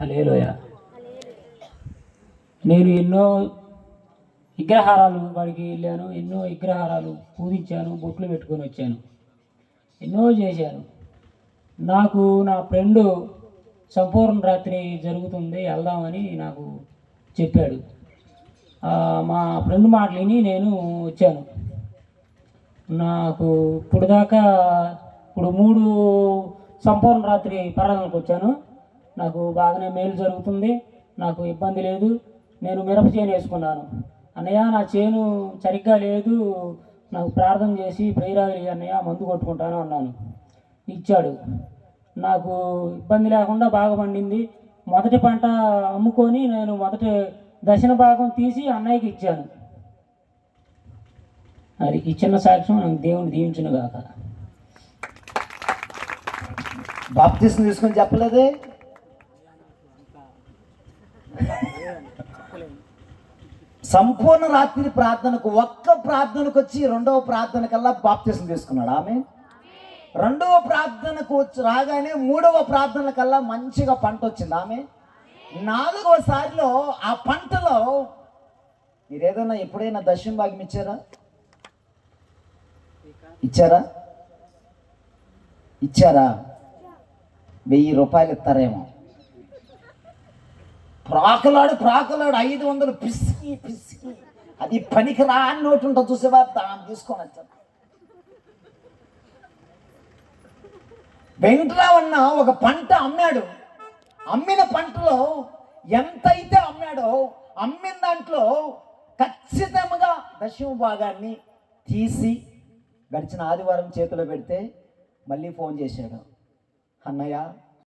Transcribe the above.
Hallelujah నేను ఎన్నో విగ్రహారాలు వాడికి వెళ్ళాను ఎన్నో విగ్రహారాలు పూజించాను బొట్లు పెట్టుకొని వచ్చాను ఎన్నో చేశాను. నాకు నా ఫ్రెండు సంపూర్ణ రాత్రి జరుగుతుంది వెళ్దామని నాకు చెప్పాడు. మా ఫ్రెండ్ మాటలు విని నేను వచ్చాను. నాకు ఇప్పుడు దాకా ఇప్పుడు మూడు సంపూర్ణ రాత్రి పర్వదానికి వచ్చాను. నాకు బాగానే మేలు జరుగుతుంది. నాకు ఇబ్బంది లేదు. నేను మిరప చేను వేసుకున్నాను. అన్నయ్య నా చేను సరిగ్గా లేదు. నాకు ప్రార్థన చేసి ప్రేరాలి అన్నయ్య మందు కొట్టుకుంటాను అన్నాను. ఇచ్చాడు. నాకు ఇబ్బంది లేకుండా బాగా పండింది. మొదటి పంట అమ్ముకొని నేను మొదటి దశన భాగం తీసి అన్నయ్యకి ఇచ్చాను. మరి ఇచ్చిన చిన్న సాక్ష్యం నాకు దేవుని దీవించును గాక బాప్తీసం తీసుకొని చెప్పలేదే? సంపూర్ణ రాత్రి ప్రార్థనకు ఒక్క ప్రార్థనకు వచ్చి రెండవ ప్రార్థన కల్లా బాప్తిసం తీసుకున్నాడు. ఆమె రెండవ ప్రార్థనకు వచ్చి రాగానే మూడవ ప్రార్థన కల్లా మంచిగా పంట వచ్చింది. ఆమె నాలుగవ సారిలో ఆ పంటలో మీరు ఏదైనా ఎప్పుడైనా దశం భాగ్యం ఇచ్చారా? ఇచ్చారా? ఇచ్చారా? వెయ్యి రూపాయలు ఇస్తారేమో. ప్రాకలాడు ప్రాకలాడు ఐదు వందలు పిసికి పిసికి. అది పనికి రాని నోటి ఉంటుంది చూసేవా? దాన్ని తీసుకొని వచ్చాను. వెంకటరావన్న ఒక పంట అమ్మాడు. అమ్మిన పంటలో ఎంతైతే అమ్మాడో అమ్మిన దాంట్లో ఖచ్చితంగా దశమ భాగాన్ని తీసి గడిచిన ఆదివారం చేతిలో పెడితే మళ్ళీ ఫోన్ చేశాడు. అన్నయ్య